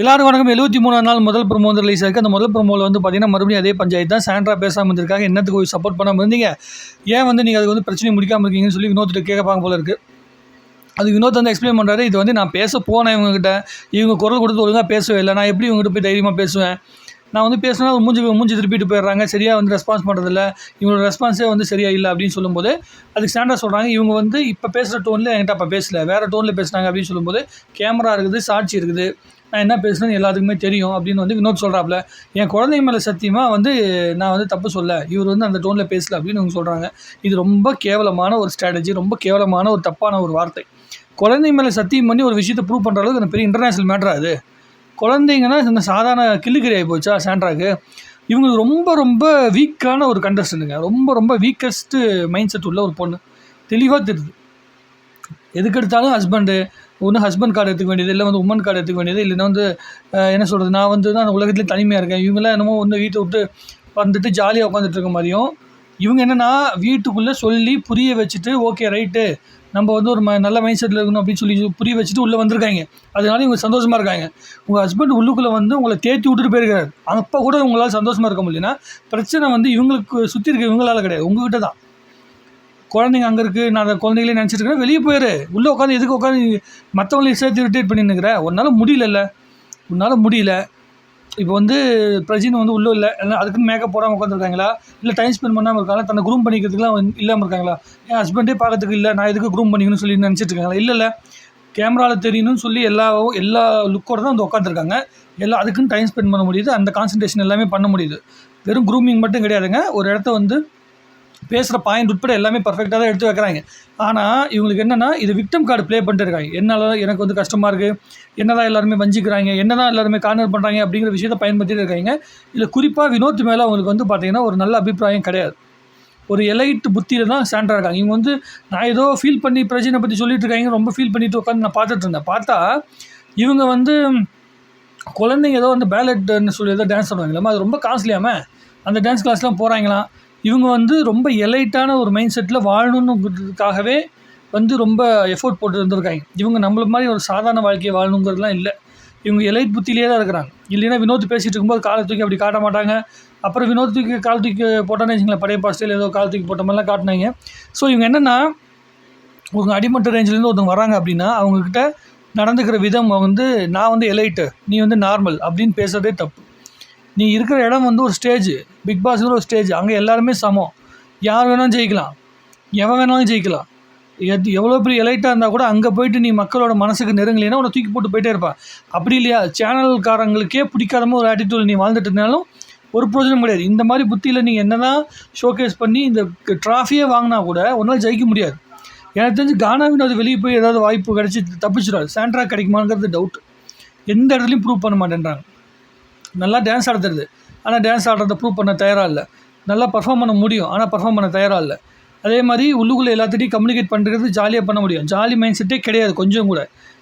எல்லாரும் வணக்கம். எழுபத்தி மூணாம் நாள் முதல் ப்ரோமோ வந்து ரிலீஸ் ஆயிருக்கு. அந்த முதல் ப்ரோமோவில் வந்து பார்த்தீங்கன்னா மறுபடியும் அதே பஞ்சாயத்து தான். சாண்ட்ரா பேசாமல் இருந்திருக்காங்க. என்னத்துக்கு போய் சப்போர்ட் பண்ணாமல் இருந்தீங்க? ஏன் வந்து நீங்கள் அதுக்கு வந்து பிரச்சனை முடிக்காமல் இருக்கீங்கன்னு சொல்லி வினோத்திட்ட கேட்பாங்க போல இருக்குது அது வினோத் வந்து எக்ஸ்பிளைன் பண்ணுறாரு இது வந்து நான் பேச போனேன் இவங்ககிட்ட. இவங்க குரல் கொடுத்து ஒழுங்காக பேசவே இல்லை. நான் எப்படி இவங்ககிட்ட போய் தைரியமாக பேசுவேன்? நான் வந்து பேசினா மூஞ்சி மூஞ்சி திருப்பிட்டு போயிடுறாங்க. சரியாக வந்து ரெஸ்பான்ஸ் பண்ணுறதில்ல இவங்களோட ரெஸ்பான்ஸே வந்து சரியாக இல்லை அப்படின்னு சொல்லும்போது அதுக்கு ஸ்டாண்டாக சொல்கிறாங்க இவங்க வந்து இப்போ பேசுகிற டோனில் என்கிட்ட அப்போ பேசல. வேறு டோனில் பேசுனாங்க அப்படின்னு சொல்லும்போது கேமரா இருக்குது சாட்சி இருக்குது. நான் என்ன பேசுனேன்னு எல்லாத்துக்குமே தெரியும் அப்படின்னு வந்து வினோத் சொல்கிறாப்புல என் குழந்தைங்க மேலே சத்தியமாக வந்து நான் வந்து தப்பு சொல்ல. இவர் வந்து அந்த டோனில் பேசல அப்படின்னு இவங்க சொல்கிறாங்க இது ரொம்ப கேவலமான ஒரு ஸ்ட்ராட்டஜி ரொம்ப கேவலமான ஒரு தப்பான ஒரு வார்த்தை. குழந்தைங்க மேலே சத்தியம் பண்ணி ஒரு விஷயத்தை ப்ரூவ் பண்ணுற அளவுக்கு அந்த பெரிய இன்டர்நேஷ்னல் மேட்ரா அது. குழந்தைங்கன்னா இந்த சாதாரண கிள்ளுக்கறி ஆகி போச்சா சாண்ட்ராக்கு? இவங்களுக்கு ரொம்ப ரொம்ப வீக்கான ஒரு கண்டஸ்டன்ட்டுங்க ரொம்ப ரொம்ப வீக்கஸ்ட்டு மைண்ட் செட் உள்ள ஒரு பொண்ணு. தெளிவாக தெரியுது. எதுக்கு எடுத்தாலும் ஹஸ்பண்டு ஒன்று ஹஸ்பண்ட் கார்டு எடுத்துக்க வேண்டியது இல்லை வந்து உமன் கார்டு எடுத்துக்க வேண்டியது இல்லைன்னா வந்து என்ன சொல்கிறது நான் வந்து தான் உலகத்துலேயே தனிமையாக இருக்கேன். இவங்களாம் என்னமோ ஒன்று வீட்டை விட்டு வந்துட்டு ஜாலியாக உட்காந்துட்டு இருக்க மாதிரியும் இவங்க என்னென்னா வீட்டுக்குள்ளே சொல்லி புரிய வச்சுட்டு ஓகே ரைட்டு நம்ம வந்து ஒரு ம நல்ல மைண்ட் செட்டில் இருக்கணும் அப்படின்னு சொல்லி புரிய வச்சுட்டு உள்ளே வந்திருக்காங்க. அதனால இவங்க சந்தோஷமாக இருக்காங்க. உங்கள் ஹஸ்பண்ட் உள்ளுக்குள்ளே வந்து உங்களை தேத்தி விட்டுட்டு போயிருக்காரு அப்போ கூட உங்களால் சந்தோஷமாக இருக்க முடியலன்னா பிரச்சனை வந்து இவங்களுக்கு சுற்றி இருக்க இவங்களால் கிடையாது. உங்ககிட்ட தான் குழந்தைங்க அங்கே இருக்குது நான் அந்த குழந்தைகளே நினச்சிட்டு வெளியே போயிரு. உள்ளே உட்காந்து எதுக்கு உட்காந்து மற்றவங்களையும் சேர்த்து இரிட்டேட் பண்ணின்னுக்கிற? உன்னால் முடியலல்ல. உன்னால் முடியல. இப்போ வந்து பிரஜின் வந்து உள்ளே இல்லை. அதுக்குன்னு மேக்கப் போடாமல் உட்காந்துருக்காங்களா? இல்லை டைம் ஸ்பெண்ட் பண்ணாமல் இருக்காங்களா? தன்னை க்ரூம் பண்ணிக்கிறதுக்குலாம் இல்லாமல் இருக்காங்களா? என் ஹஸ்பண்டே பார்க்கறதுக்கு இல்லை. நான் எதுக்கு க்ரூம் பண்ணிக்கணும்னு சொல்லி நினச்சிட்டு இருக்காங்களா? இல்லை இல்லை. கேமராவில் தெரியணும்னு சொல்லி எல்லா எல்லா லுக்கோட தான் வந்து உட்காந்துருக்காங்க. எல்லாம் அதுக்குன்னு டைம் ஸ்பெண்ட் பண்ண முடியுது. அந்த கான்சன்ட்ரேஷன் எல்லாமே பண்ண முடியுது. வெறும் க்ரூமிங் மட்டும் கிடையாதுங்க. ஒரு இடத்த வந்து பேசுகிற பாயிண்ட் உட்பட எல்லாமே பர்ஃபெக்டாக தான் எடுத்து வைக்கிறாங்க. ஆனால் இவங்களுக்கு என்னென்னா இது விக்டம் கார்டு ப்ளே பண்ணிட்டு இருக்காங்க. என்னால் எனக்கு வந்து கஷ்டமாக இருக்குது என்னதான் எல்லாருமே வஞ்சிக்கிறாங்க? என்னதான் எல்லாருமே கார்னர் பண்ணுறாங்க அப்படிங்கிற விஷயத்தை பயன்படுத்திட்டு இருக்காங்க. இதில் குறிப்பாக வினோத் மேலே அவங்களுக்கு வந்து பார்த்தீங்கன்னா ஒரு நல்ல அபிப்பிராயம் கிடையாது. ஒரு எலைட் புத்தியில் தான் ஸ்டாண்டாக இருக்காங்க. இவங்க வந்து நான் ஏதோ ஃபீல் பண்ணி பிரச்சனை பற்றி சொல்லிட்டு இருக்காங்க. ரொம்ப ஃபீல் பண்ணிட்டு உட்காந்து நான் பார்த்துட்டு இருந்தேன். பார்த்தா இவங்க வந்து குழந்தைங்க ஏதோ வந்து பேலட்னு சொல்லி ஏதோ டான்ஸ் பண்ணுவாங்களாமா அது ரொம்ப காஸ்ட்லியாமல் அந்த டான்ஸ் கிளாஸ்லாம் போகிறாங்களாம் இவங்க வந்து ரொம்ப எலைட்டான ஒரு மைண்ட் செட்டில் வாழணுங்கிறதுக்காகவே வந்து ரொம்ப எஃபோர்ட் போட்டு இருந்திருக்காங்க இவங்க நம்மள மாதிரி ஒரு சாதாரண வாழ்க்கையை வாழணுங்கிறதுலாம் இல்லை. இவங்க எலைட் புத்தியிலே தான் இருக்கிறாங்க. இல்லைன்னா வினோத் பேசிகிட்டு இருக்கும்போது காலை தூக்கி அப்படி காட்ட மாட்டாங்க. அப்புறம் வினோத் தூக்கி கால் தூக்கி போட்டானே வச்சுங்களேன் பழைய பாஸ்டையில் ஏதோ கால் தூக்கி போட்ட மாதிரிலாம் காட்டினாங்க. ஸோ இவங்க என்னென்னா ஒரு அடிமட்ட ரேஞ்சிலேருந்து ஒருத்தவங்க வராங்க அப்படின்னா அவங்கக்கிட்ட நடந்துக்கிற விதம் வந்து நான் வந்து எலைட்டு நீ வந்து நார்மல் அப்படின்னு பேசுகிறதே தப்பு. நீ இருக்கிற இடம் வந்து ஒரு ஸ்டேஜ் பிக் பாஸ்ங்கிற ஒரு ஸ்டேஜ் அங்கே எல்லாருமே சமம். யார் வேணாலும் ஜெயிக்கலாம். எவன் வேணாலும் ஜெயிக்கலாம். எத் எவ்வளோ பெரிய எலைட்டாக இருந்தால் கூட அங்கே போயிட்டு நீ மக்களோட மனசுக்கு நெருங்கலைன்னா உன்னை தூக்கி போட்டு போயிட்டே இருப்பா அப்படி இல்லையா? சேனல்காரங்களுக்கே பிடிக்காதம ஒரு ஆட்டிடியூட் நீ வாழ்ந்துட்டு இருந்தாலும் ஒரு பிரோஜனம் கிடையாது. இந்த மாதிரி புத்தியில் நீங்கள் என்ன ஷோகேஸ் பண்ணி இந்த ட்ராஃபியே வாங்கினா கூட உன்னால் ஜெயிக்க முடியாது. எனக்கு தெரிஞ்சு கானாவின் அது வெளியே போய் ஏதாவது வாய்ப்பு கிடச்சி தப்பிச்சிடாது சாண்ட்ரா கிடைக்குமாங்கிறது டவுட் எந்த இடத்துலையும் ப்ரூவ் பண்ண மாட்டேன்றாங்க. நல்லா டான்ஸ் ஆட ஆனால் டான்ஸ் ஆடுறத ப்ரூவ் பண்ண தயாராக இல்லை. நல்லா பர்ஃபார்ம் பண்ண முடியும். ஆனால் பர்ஃபார்ம் பண்ண தயாராக இல்லை. அதே மாதிரி உள்ளுக்குள்ளே எல்லாத்திட்டையும் கம்யூனிகேட் பண்ணுறது ஜாலியாக பண்ண முடியும். ஜாலி மைண்ட் செட்டே கிடையாது கொஞ்சம் கூட.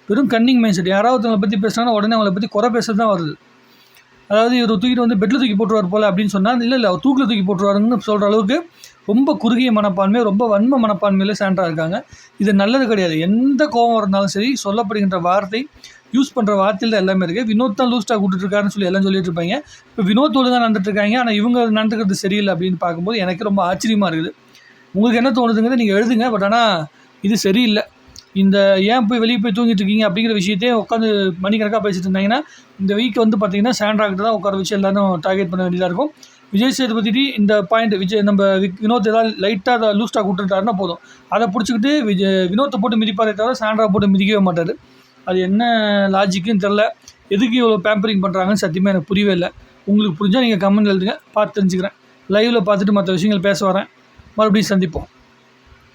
வெறும் கன்னிங் மைண்ட் செட் யாராவது அவங்களை பற்றி பேசுனா உடனே அவங்கள பற்றி குறை பேசுறது தான் வருது. அதாவது இவர் தூக்கிட்டு வந்து பெட்டில் தூக்கி போட்டுருவார் போல் அப்படின்னு சொன்னால் இல்லை இல்லை அவர் தூக்கில் தூக்கி போட்டுருவாருன்னு சொல்கிற அளவுக்கு ரொம்ப குறுகிய மனப்பான்மை ரொம்ப வன்ம மனப்பான்மையில் சேண்டா இருக்காங்க. இது நல்லது கிடையாது. எந்த கோபம் இருந்தாலும் சரி சொல்லப்படுகின்ற வார்த்தை யூஸ் பண்ணுற வார்த்தையில் தான் எல்லாமே இருக்குது வினோத் தான் லூஸ்டாக கூட்டிட்டுருக்காருன்னு சொல்லி எல்லாம் சொல்லிட்டு இருப்பாங்க. இப்போ வினோத் ஒழுங்காக நடந்துட்டுருக்காங்க. ஆனால் இவங்க நடந்துக்கிறது சரியில்லை அப்படின்னு பார்க்கும்போது எனக்கு ரொம்ப ஆச்சரியமாக இருக்குது. உங்களுக்கு என்ன தோணுதுங்கிறத நீங்கள் எழுதுங்க. பட் ஆனால் இது சரியில்லை. இந்த ஏன் போய் வெளியே போய் தூங்கிட்டு இருக்கீங்க அப்படிங்கிற விஷயத்தையே உட்காந்து மணிக்கணக்காக பேசிட்டு இருந்தாங்கன்னா இந்த வீக் வந்து பார்த்தீங்கன்னா சாண்ட்ராக்கிட்ட தான் உட்கார வச்சு எல்லாரும் டார்கெட் பண்ண வேண்டியதாக இருக்கும். விஜய் சேதுபதி இந்த பாயிண்ட் விஜய் நம்ம வினோத் ஏதாவது லைட்டாக லூஸ்டாக விட்டுட்டாருன்னா போதும். அதை பிடிச்சிக்கிட்டு விஜய் வினோத்தை போட்டு மிதிப்பாரே தவிர சாண்ட்ரா போட்டு மிதிக்கவே மாட்டார். அது என்ன லாஜிக்குன்னு தெரில எதுக்கு இவ்வளோ பேம்பரிங் பண்ணுறாங்கன்னு சத்தியமாக எனக்கு புரியவே இல்லை. உங்களுக்கு புரிஞ்சால் நீங்கள் கமெண்ட் எழுதுங்க. பார்த்து தெரிஞ்சுக்கிறேன். லைவில் பார்த்துட்டு மற்ற விஷயங்கள் பேச வரேன். மறுபடியும் சந்திப்போம்.